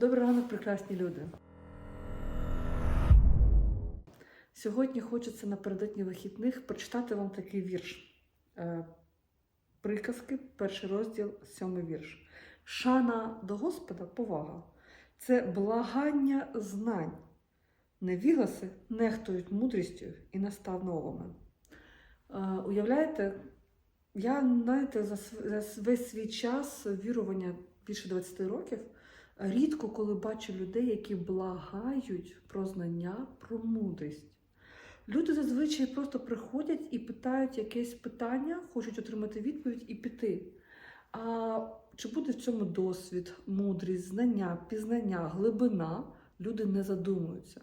Добрий ранок, прекрасні люди. Сьогодні хочеться напередодні вихідних прочитати вам такий вірш. Е, Приказки, перший розділ, сьомий вірш. Шана до Господа повага. Це благання знань. Невігласи нехтують мудрістю і настановами. Е, Уявляєте, я знаєте, за весь свій час вірування більше 20 років рідко коли бачу людей, які благають про знання, про мудрість. Люди зазвичай просто приходять і питають якесь питання, хочуть отримати відповідь і піти. А чи буде в цьому досвід, мудрість, знання, пізнання, глибина, люди не задумуються.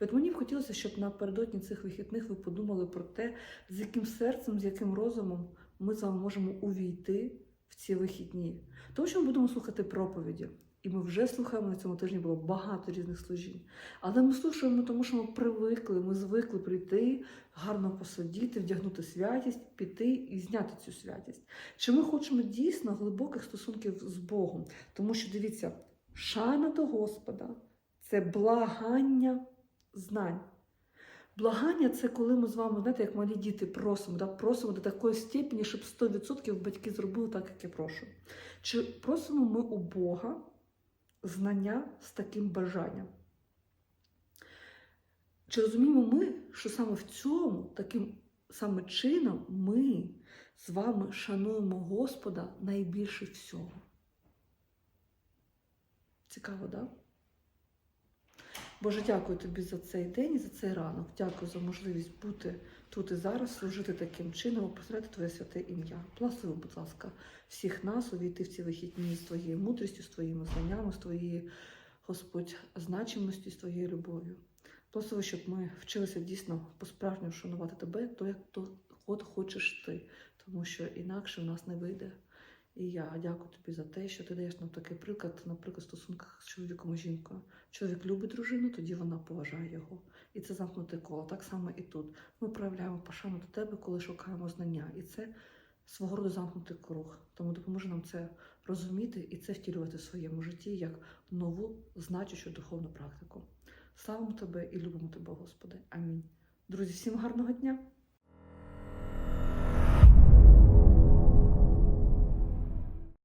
І от мені б хотілося, щоб напередодні цих вихідних ви подумали про те, з яким серцем, з яким розумом ми з вами можемо увійти в ці вихідні. Тому що ми будемо слухати проповіді. І ми вже слухаємо на цьому тижні було багато різних служінь. Але ми слухаємо, тому що ми привикли, ми звикли прийти, гарно посидіти, вдягнути святість, піти і зняти цю святість. Чи ми хочемо дійсно глибоких стосунків з Богом? Тому що дивіться, шана до Господа це благання знань. Благання це коли ми з вами, знаєте, як малі діти просимо, да? просимо до такої степені, щоб 100% батьки зробили так, як я прошу. Чи просимо ми у Бога знання з таким бажанням? Чи розуміємо ми, що саме в цьому, таким саме чином, ми з вами шануємо Господа найбільше всього? Цікаво, так? Да? Боже, дякую тобі за цей день і за цей ранок. Дякую за можливість бути тут і зараз, служити таким чином, прославляти Твоє святе ім'я. Благослови, будь ласка, всіх нас увійти в ці вихідні з твоєю мудрістю, з твоїми знаннями, з твоєю, Господь, значимостю, з твоєю любов'ю. Благослови, щоб ми вчилися дійсно по-справжньому шанувати тебе, то як то от хочеш ти, тому що інакше в нас не вийде. І я дякую тобі за те, що ти даєш нам такий приклад, наприклад, в стосунках з чоловіком і жінкою. Чоловік любить дружину, тоді вона поважає його. І це замкнуте коло. Так само і тут. Ми проявляємо пошану до тебе, коли шукаємо знання. І це свого роду замкнутий круг. Тому допоможе нам це розуміти і це втілювати в своєму житті як нову значущу духовну практику. Славимо тебе і любимо тебе, Господи. Амінь. Друзі, всім гарного дня!